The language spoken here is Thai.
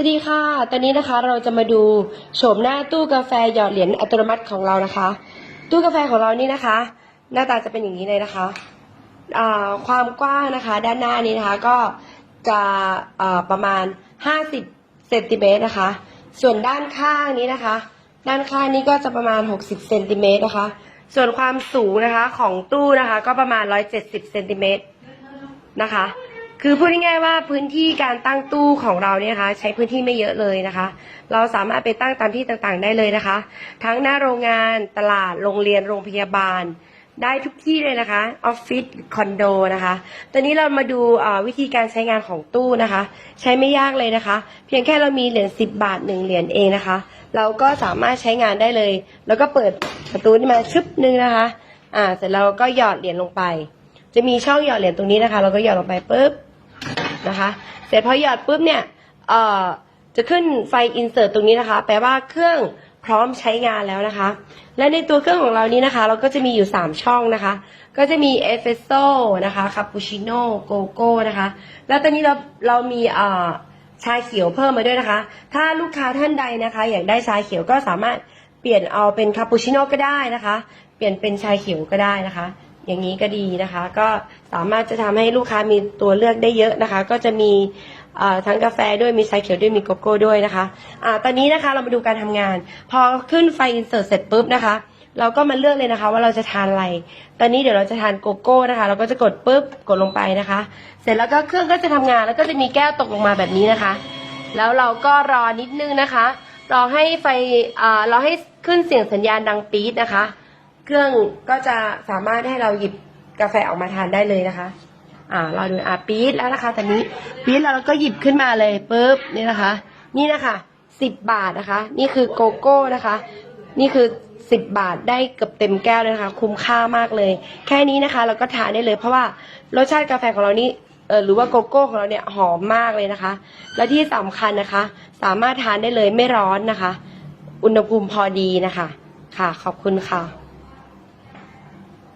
วัสดีค่ะ ตอนนี้นะคะเราจะมาดูโฉมหน้าตู้กาแฟหยอดเหรียญอัตโนมัติของเรานะคะ ตู้กาแฟของเรานี่นะคะ หน้าตาจะเป็นอย่างนี้เลยนะคะความกว้างนะคะ ด้านหน้านี้นะคะก็จะประมาณ 50เซนติเมตรนะคะ ส่วนด้านข้างนี้นะคะ ด้านข้างนี้ก็จะประมาณ 60เซนติเมตรนะคะ ส่วนความสูงนะคะของตู้นะคะ ก็ประมาณ 170เซนติเมตรนะคะ คือพูดง่ายๆว่าพื้นที่การตั้งตู้ของเราเนี่ยนะคะ ใช้พื้นที่ไม่เยอะเลยนะคะ เราสามารถไปตั้งตามที่ต่างๆได้เลยนะคะ ทั้งหน้าโรงงานตลาดโรงเรียนโรงพยาบาล ได้ทุกที่เลยนะคะออฟฟิศคอนโดนะคะตอนนี้เรามาดูวิธีการใช้งานของตู้นะคะ ใช้ไม่ยากเลยนะคะ เพียงแค่เรามีเหรียญ10 บาท1เหรียญเองนะคะ เราก็สามารถใช้งานได้เลย แล้วก็เปิดประตูนี่มาชึบนึงนะคะอ่าเสร็จแล้วก็หยอดเหรียญลงไป จะมีช่องหยอดเหรียญตรงนี้นะคะ เราก็หยอดลงไปปุ๊บ นะคะ เสร็จพอหยอดปุ๊บเนี่ยเอ่อจะขึ้นไฟอินเสิร์ตตรงนี้นะคะ แปลว่าเครื่องพร้อมใช้งานแล้วนะคะ และในตัวเครื่องของเรานี้นะคะ เราก็จะมีอยู่ 3 ช่องนะคะ ก็จะมีเอสเฟสโซ่นะคะคาปูชิโน่โกโก้นะคะ แล้วตอนนี้เราเรามีเอ่อชาเขียวเพิ่มมาด้วยนะคะ ถ้าลูกค้าท่านใดนะคะ อยากได้ชาเขียวก็สามารถเปลี่ยนเอาเป็นคาปูชิโน่ก็ได้นะคะ เปลี่ยนเป็นชาเขียวก็ได้นะคะ อย่างนี้ก็ดีนะคะ ก็สามารถจะทำให้ลูกค้ามีตัวเลือกได้เยอะนะคะ ก็จะมีทั้งกาแฟด้วยมีชาเขียวด้วยมีโกโก้ด้วยนะคะอ่าตอนนี้นะคะเรามาดูการทำงาน พอขึ้นไฟอินเสิร์ตเสร็จปุ๊บนะคะเราก็มาเลือกเลยนะคะว่าเราจะทานอะไร ตอนนี้เดี๋ยวเราจะทานโกโก้นะคะ เราก็จะกดปุ๊บกดลงไปนะคะ เสร็จแล้วก็เครื่องก็จะทำงานแล้วก็จะมีแก้วตกลงมาแบบนี้นะคะ แล้วเราก็รอนิดนึงนะคะ รอให้ไฟอ่าเราให้ขึ้นเสียงสัญญาณดังปี๊ดนะคะ เครื่องก็จะสามารถให้เราหยิบกาแฟออกมาทานได้เลยนะคะ อ่า เราดูอ่าปี๊ดแล้วนะคะตอนนี้ปี๊ดแล้วเราก็หยิบขึ้นมาเลยปุ๊บนี่นะคะ นี่นะคะสิบบาทนะคะ นี่คือโกโก้นะคะ นี่คือสิบบาทได้เกือบเต็มแก้วเลยนะคะ คุ้มค่ามากเลย แค่นี้นะคะ เราก็ทานได้เลย เพราะว่ารสชาติกาแฟของเรานี่เออหรือว่าโกโก้ของเราเนี่ยหอมมากเลยนะคะ และที่สำคัญนะคะ สามารถทานได้เลยไม่ร้อนนะคะ อุณหภูมิพอดีนะคะ ค่ะขอบคุณค่ะ